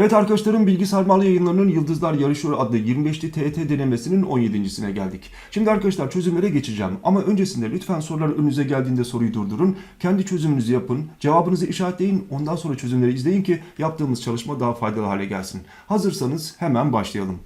Evet arkadaşlarım Bilgi Sarmal yayınlarının Yıldızlar Yarışıyor adlı 25'li TET denemesinin 17.sine geldik. Şimdi arkadaşlar çözümlere geçeceğim ama öncesinde lütfen sorular önünüze geldiğinde soruyu durdurun. Kendi çözümünüzü yapın, cevabınızı işaretleyin, ondan sonra çözümleri izleyin ki yaptığımız çalışma daha faydalı hale gelsin. Hazırsanız hemen başlayalım.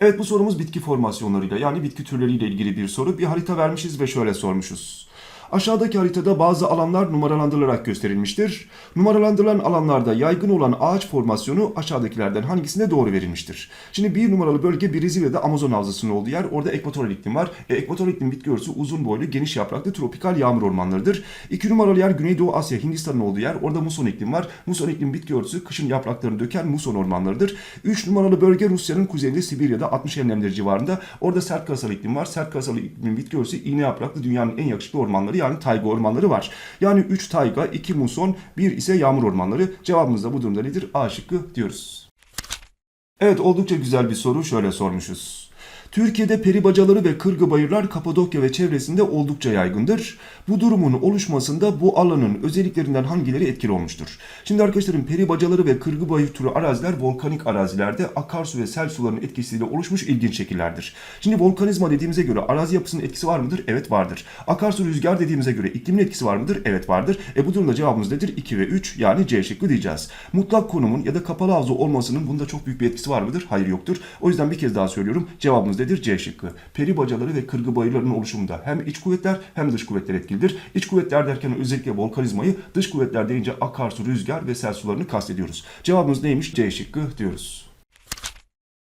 Evet bu sorumuz bitki formasyonlarıyla yani bitki türleriyle ilgili bir soru. Bir harita vermişiz ve şöyle sormuşuz. Aşağıdaki haritada bazı alanlar numaralandırılarak gösterilmiştir. Numaralandırılan alanlarda yaygın olan ağaç formasyonu aşağıdakilerden hangisine doğru verilmiştir? Şimdi bir numaralı bölge Brezilya'da Amazon havzasının olduğu yer. Orada ekvatoral iklim var. E, ekvatoral iklim bitki örtüsü uzun boylu, geniş yapraklı tropikal yağmur ormanlarıdır. İki numaralı yer Güneydoğu Asya, Hindistan'ın olduğu yer. Orada muson iklim var. Muson iklim bitki örtüsü kışın yapraklarını döken muson ormanlarıdır. Üç numaralı bölge Rusya'nın kuzeyinde Sibirya'da 60 enlemleri civarında. Orada sert karasal iklim var. Sert karasal iklim bitki örtüsü iğne yapraklı dünyanın en yakışıklı ormanları yani tayga ormanları var. Yani 3 tayga, 2 muson, 1 ise yağmur ormanları. Cevabımız da bu durumda nedir? A şıkkı diyoruz. Evet oldukça güzel bir soru şöyle sormuşuz. Türkiye'de peri bacaları ve kırgı bayırlar Kapadokya ve çevresinde oldukça yaygındır. Bu durumun oluşmasında bu alanın özelliklerinden hangileri etkili olmuştur? Şimdi arkadaşlarım peri bacaları ve kırgı bayır türü araziler volkanik arazilerde akarsu ve sel sularının etkisiyle oluşmuş ilginç şekillerdir. Şimdi volkanizma dediğimize göre arazi yapısının etkisi var mıdır? Evet vardır. Akarsu rüzgar dediğimize göre iklimin etkisi var mıdır? Evet vardır. E bu durumda cevabımız nedir? 2 ve 3 yani C şıkkı diyeceğiz. Mutlak konumun ya da kapalı havza olmasının bunda çok büyük bir etkisi var mıdır? Hayır yoktur. O yüzden bir kez daha söylüyorum. Cevabımız nedir? C şıkkı. Peri bacaları ve kırgı bayırların oluşumunda hem iç kuvvetler hem dış kuvvetler etkilidir. İç kuvvetler derken özellikle volkanizmayı, dış kuvvetler deyince akarsu, rüzgar ve sel sularını kastediyoruz. Cevabımız neymiş? C şıkkı diyoruz.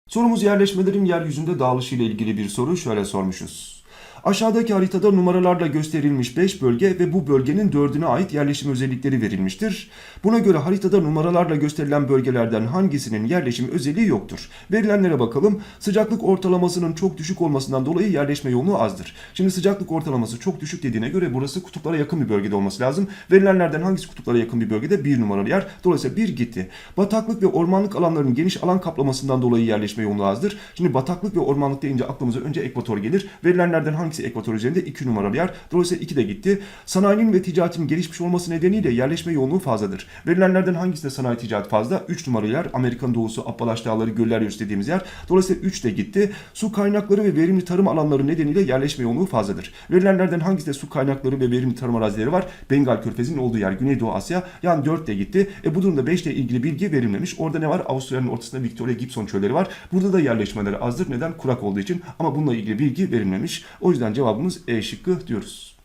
Sorumuz yerleşmelerin yeryüzünde dağılışı ile ilgili bir soru şöyle sormuşuz. Aşağıdaki haritada numaralarla gösterilmiş 5 bölge ve bu bölgenin 4'üne ait yerleşim özellikleri verilmiştir. Buna göre haritada numaralarla gösterilen bölgelerden hangisinin yerleşim özelliği yoktur? Verilenlere bakalım. Sıcaklık ortalamasının çok düşük olmasından dolayı yerleşme yoğunluğu azdır. Şimdi sıcaklık ortalaması çok düşük dediğine göre burası kutuplara yakın bir bölgede olması lazım. Verilenlerden hangisi kutuplara yakın bir bölgede? Bir numaralı yer. Dolayısıyla bir gitti. Bataklık ve ormanlık alanların geniş alan kaplamasından dolayı yerleşme yoğunluğu azdır. Şimdi bataklık ve ormanlık deyince aklımıza önce ekvator gelir. Verilenlerden hangisi ekvator üzerinde? 2 numaralı yer. Dolayısıyla 2 de gitti. Sanayinin ve ticaretin gelişmiş olması nedeniyle yerleşme yoğunluğu fazladır. Verilenlerden hangisinde sanayi ticaret fazla? 3 numaralı yer. Amerikan doğusu, Appalaç Dağları, göller dediğimiz yer. Dolayısıyla 3 de gitti. Su kaynakları ve verimli tarım alanları nedeniyle yerleşme yoğunluğu fazladır. Verilenlerden hangisinde su kaynakları ve verimli tarım arazileri var? Bengal Körfezi'nin olduğu yer Güneydoğu Asya. Yani 4 de gitti. E bu durumda 5 ile ilgili bilgi verilmemiş. Orada ne var? Avustralya'nın ortasında Victoria Gibson çölleri var. Burada da yerleşmeleri azdır. Neden? Kurak olduğu için. Ama bununla ilgili bilgi verilmemiş. O yüzden cevabımız E şıkkı diyoruz.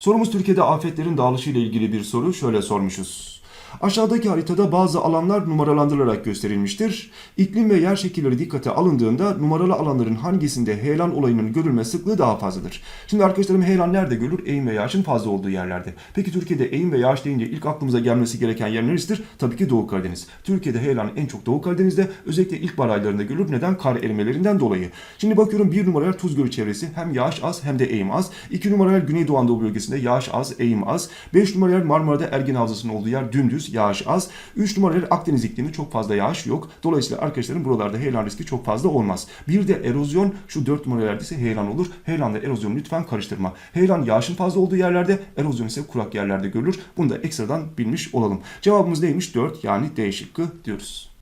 Sorumuz Türkiye'de afetlerin dağılışı ile ilgili bir soru. Şöyle sormuşuz. Aşağıdaki haritada bazı alanlar numaralandırılarak gösterilmiştir. İklim ve yer şekilleri dikkate alındığında numaralı alanların hangisinde heyelan olayının görülme sıklığı daha fazladır? Şimdi arkadaşlarım heyelan nerede görülür? Eğim ve yağışın fazla olduğu yerlerde. Peki Türkiye'de eğim ve yağış deyince ilk aklımıza gelmesi gereken yer neresidir? Tabii ki Doğu Karadeniz. Türkiye'de heyelan en çok Doğu Karadeniz'de özellikle ilkbahar aylarında görülür. Neden? Kar erimelerinden dolayı. Şimdi bakıyorum bir numaralı yer Tuz Gölü çevresi hem yağış az hem de eğim az. İki numaralı yer Güneydoğu Anadolu bölgesinde yağış az, eğim az. Beş numaralı yer Marmara'da Ergen Havzası'nın olduğu yer dümdüz, yağış az. 3 numaralı Akdeniz iklimi çok fazla yağış yok. Dolayısıyla arkadaşlarım buralarda heyelan riski çok fazla olmaz. Bir de erozyon şu 4 numaralı yerde ise heyelan olur. Heyelanla erozyonu lütfen karıştırma. Heyelan yağışın fazla olduğu yerlerde, erozyon ise kurak yerlerde görülür. Bunu da ekstradan bilmiş olalım. Cevabımız neymiş? 4 yani D şıkkı diyoruz.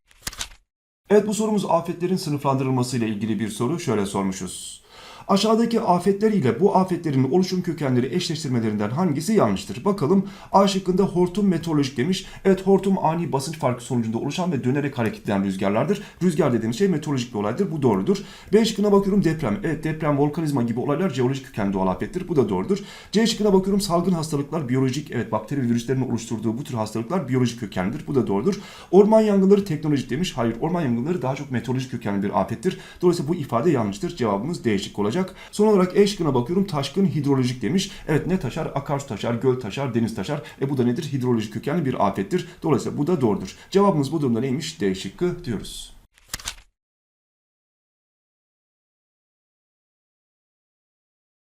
Evet bu sorumuz afetlerin sınıflandırılması ile ilgili bir soru. Şöyle sormuşuz. Aşağıdaki afetler ile bu afetlerin oluşum kökenleri eşleştirmelerinden hangisi yanlıştır? Bakalım A şıkkında hortum meteorolojik demiş. Evet hortum ani basınç farkı sonucunda oluşan ve dönerek hareketlenen rüzgarlardır. Rüzgar dediğimiz şey meteorolojik bir olaydır. Bu doğrudur. B şıkkına bakıyorum deprem. Evet deprem, volkanizma gibi olaylar jeolojik kökenli doğal afettir. Bu da doğrudur. C şıkkına bakıyorum salgın hastalıklar biyolojik. Evet bakteri virüslerin oluşturduğu bu tür hastalıklar biyolojik kökenlidir. Bu da doğrudur. Orman yangınları teknolojik demiş. Hayır orman yangınları daha çok meteorolojik kökenli bir afettir. Dolayısıyla bu ifade yanlıştır. Cevabımız D şıkkı olacak. Son olarak E şıkkına bakıyorum. Taşkın hidrolojik demiş. Evet ne taşar? Akarsu taşar, göl taşar, deniz taşar. E bu da nedir? Hidrolojik kökenli bir afettir. Dolayısıyla bu da doğrudur. Cevabımız bu durumda neymiş? D şıkkı diyoruz.